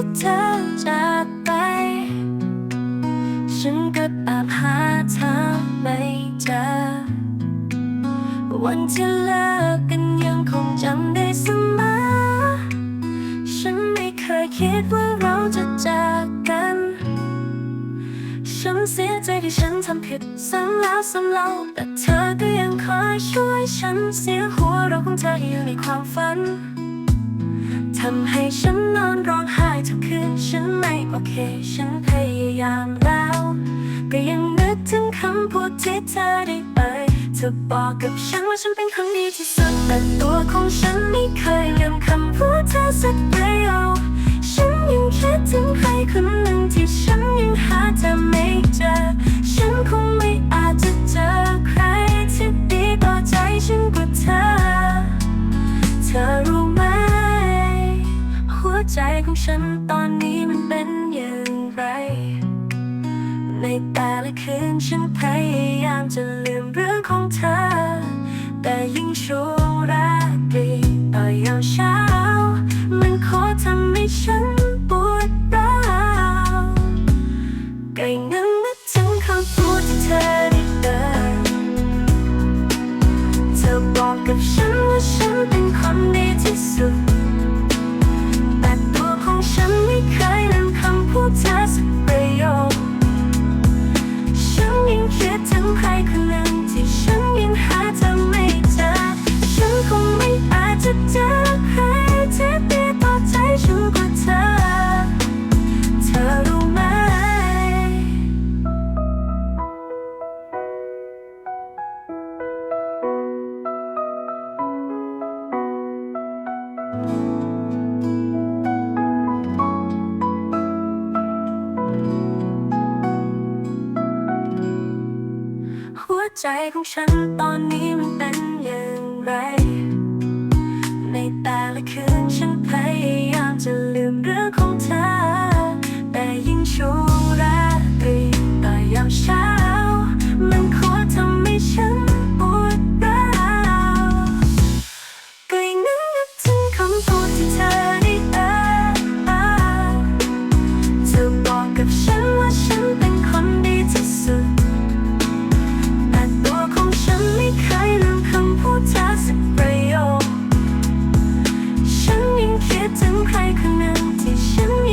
ที่เธอจากไป ฉันก็ตามหาเธอไม่เจอ วันที่เลิกกันยังคงจำได้เสมอ ฉันไม่เคยคิดว่าเราจะจากกัน ฉันเสียใจที่ฉันทำผิดซ้ำแล้วซ้ำเล่า แต่เธอก็ยังคอยช่วยฉันเสียหัวเราของเธออยู่ในความฝันำให้ฉันนอนร้องไห้ทุกคืน ฉันไม่โอเค ฉันพยายามแล้ว ก็ยังนึกถึงคำพูดที่เธอได้ไปเธอบอกกับฉันว่าฉันเป็นคนดีที่สุด แต่ตัวของฉันไม่เคยลืมคำพูดเธอสักประโยคฉันยังคิดถึงใครคนหนึ่งที่ฉันยังหาเธอไม่เจอ ฉันคงไม่อาจจะเจอใครที่ดีต่อใจฉันกว่าเธอ เธอรู้ ใจของฉันตอนนี้มันเป็นอย่างไร ในแต่ละคืนฉันพยายามจะลืมเรื่องของเธอ แต่ยิ่งช่วงแรกดีต่อยามเช้า มันขอทำให้ฉันปวดร้าวก็ยังนึกถึงคำพูดที่เธอได้เดินเธอบอกกับฉันว่าฉันเป็นคนดีที่สุด ม ใจของฉันตอนนี้มันเป็นอย่างไร ในแต่ละคืน ถึงใครคนหนึ่งที่ฉัน